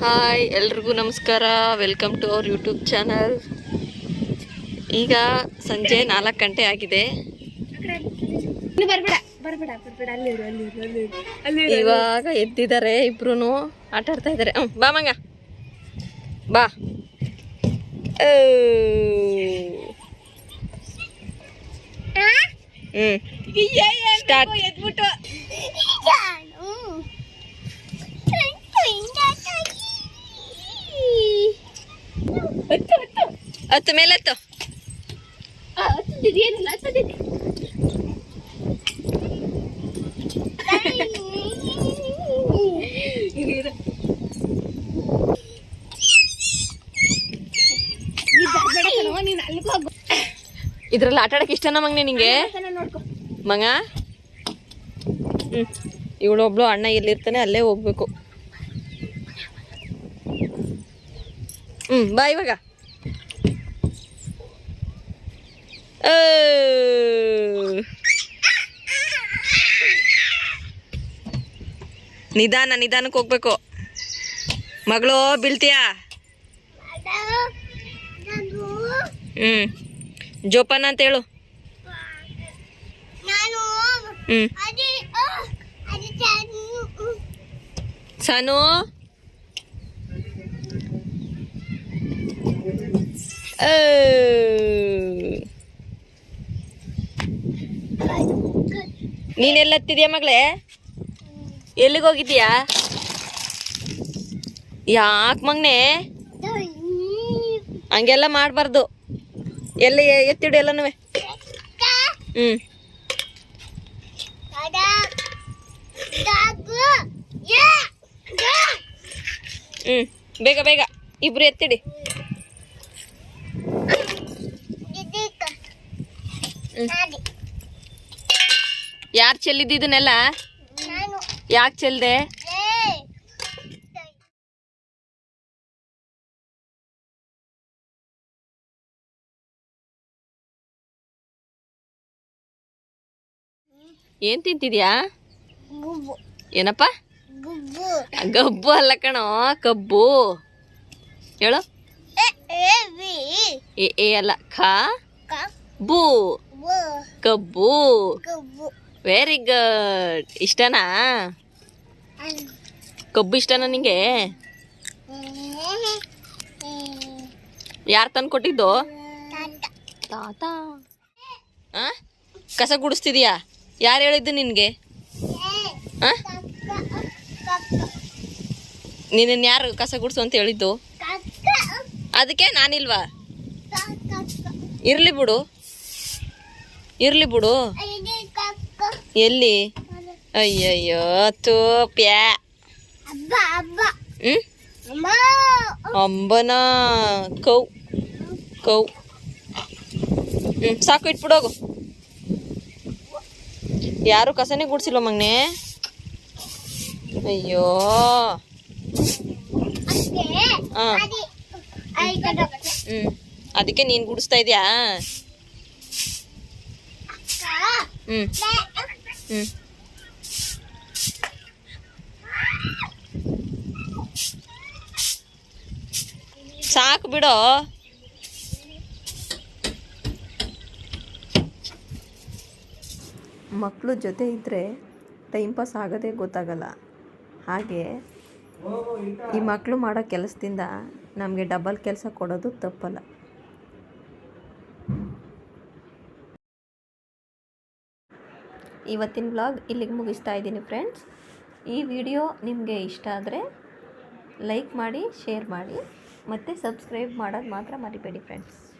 Hi ಎಲ್ರಿಗೂ ನಮಸ್ಕಾರ. Welcome to our YouTube channel ಈಗ ಸಂಜೆ ನಾಲ್ಕು ಗಂಟೆ ಆಗಿದೆ. ಇನ್ನು ಬರ್ಬೇಡ ಬರ್ಬೇಡ ಬರ್ಬೇಡ. ಅಲ್ಲಿ ಅಲ್ಲಿ ಅಲ್ಲಿ ಇರು ಇವಾಗ ಎದ್ದಿದ್ದಾರೆ ಇಬ್ರು ಆಟ ಆಡ್ತಾ ಇದ್ದಾರೆ. ಹ್ಞೂ ಬಾ ಮಂಗ. ಬಾ. ಸ್ಟಾರ್ಟ್ ಹ್ಮ್ ಏ, ಏ, Start. ಎದ್ಬಿಟ್ಟು ಹತ್ತು ಹತ್ತು ಹತ್ತು ಮೇಲೆತ್ತು ಆ, ಹತ್ತದಿದೆ ಏನಿಲ್ಲ ಹತ್ತದಿದೆ ಇರು, ಇರು. ನೀ ಬರ್ಬೇಡ ಕಣವ್ವ, ನೀನ್ ಅಲ್ಲಿಗೆ ಹೋಗು. ಇದ್ರಲ್ಲಿ ಆಟ ಆಡಕ್ಕೆ ಇಷ್ಟನಾ ಮಗ್ನೆ ನಿಂಗೆ? ಮಂಗ? ಹ್ಞೂ ಇವಳೊಬ್ಳು ಅಣ್ಣ ಎಲ್ಲಿರ್ತಾನೆ ಅಲ್ಲೇ ಹೋಗ್ಬೇಕು. ಹ್ಞೂ ಬಾ ಇವಾಗ ಆ. ನಿಧಾನ ನಿಧಾನಕ್ಕೆ ಹೋಗ್ಬೇಕು. ಮಗಳು ಬೀಳ್ತೀಯಾ? ಹ್ಞೂ ಜೋಪಾನ ಅಂತ ಹೇಳು. ಹ್ಞೂ ಸಾನು? ಆ. ನೀನ್ ಎಲ್ಲತ್ತಿದ್ಯಾ ಮಗಳೇ? ಎಲ್ಲಿಗೆ ಹೋಗಿದ್ಯಾ? ಯಾಕೆ ಮಗ್ನೆ? ಹಂಗೆಲ್ಲ ಮಾಡಬಾರ್ದು. ಎಲ್ಲ ಎತ್ತಿಡು ಎಲ್ಲನೂ ಹ್ಞೂ ಹ್ಞೂ ಬೇಗ ಬೇಗ. ಇಬ್ರು ಎತ್ತಿಡಿ. ಯಾರು ಚೆಲ್ಲಿದ್ದನ್ನೆಲ್ಲ ಯಾಕೆ ಚೆಲ್ದೆ? ಏನ್ ತಿಂತಿದ್ಯಾ? ಏನಪ್ಪ? ಗಬ್ಬು. ಅಲ್ಲ ಕಣೋ ಕಬ್ಬು. ಹೇಳು. ಏ ಏ ಅಲ್ಲ ಖಾ. ಬು. ಕಬ್ಬು. ವೆರಿ ಗುಡ್ ಇಷ್ಟನಾ? ಕಬ್ಬು ಇಷ್ಟನಾ ನಿಂಗೆ? ಯಾರು ತಂದು ಕೊಟ್ಟಿದ್ದು? ತಾತ. ಕಸ ಗುಡಿಸ್ತಿದ್ಯಾ? ಯಾರು ಹೇಳಿದ್ದು ನಿನಗೆ? ನಿನ್ನ ಯಾರು ಕಸ ಗುಡಿಸು ಅಂತ ಹೇಳಿದ್ದು? ಅದಕ್ಕೆ ನಾನಿಲ್ವಾ? ಇರಲಿ ಬಿಡು. ಇರಲಿ ಬಿಡು. ಎಲ್ಲಿ? ಅಯ್ಯಯ್ಯೋ ತೋಪ್ಯಾ. ಹ್ಞೂ ಅಂಬನ. ಕೌ. ಕೌ. ಹ್ಮ್ ಸಾಕು ಇಟ್ಬಿಡೋಗು ಯಾರು ಕಸನೇ ಗುಡ್ಸಿಲ್ವ ಮಗ್ನೆ? ಅಯ್ಯೋ. ಹಾಂ. ಹ್ಮ್ ಅದಕ್ಕೆ ನೀನ್ ಗುಡಿಸ್ತಾ ಇದ್ಯಾ? ಹ್ಞೂ ಹ್ಮ್. ಸಾಕು ಬಿಡೋ. ಮಕ್ಕಳು ಜೊತೆ ಇದ್ದರೆ ಟೈಮ್ ಪಾಸ್ ಆಗೋದೇ ಗೊತ್ತಾಗಲ್ಲ. ಹಾಗೆ ಈ ಮಕ್ಕಳು ಮಾಡೋ ಕೆಲಸದಿಂದ ನಮಗೆ ಡಬಲ್ ಕೆಲಸ ಕೊಡೋದು ತಪ್ಪಲ್ಲ. ಇವತ್ತಿನ ಬ್ಲಾಗ್ ಇಲ್ಲಿಗೆ ಮುಗಿಸ್ತಾ ಇದ್ದೀನಿ ಫ್ರೆಂಡ್ಸ್ ಈ ವಿಡಿಯೋ ನಿಮಗೆ ಇಷ್ಟ ಆದರೆ ಲೈಕ್ ಮಾಡಿ ಶೇರ್ ಮಾಡಿ, ಮತ್ತು ಸಬ್ಸ್ಕ್ರೈಬ್ ಮಾಡೋದು ಮಾತ್ರ ಮರಿಬೇಡಿ ಫ್ರೆಂಡ್ಸ್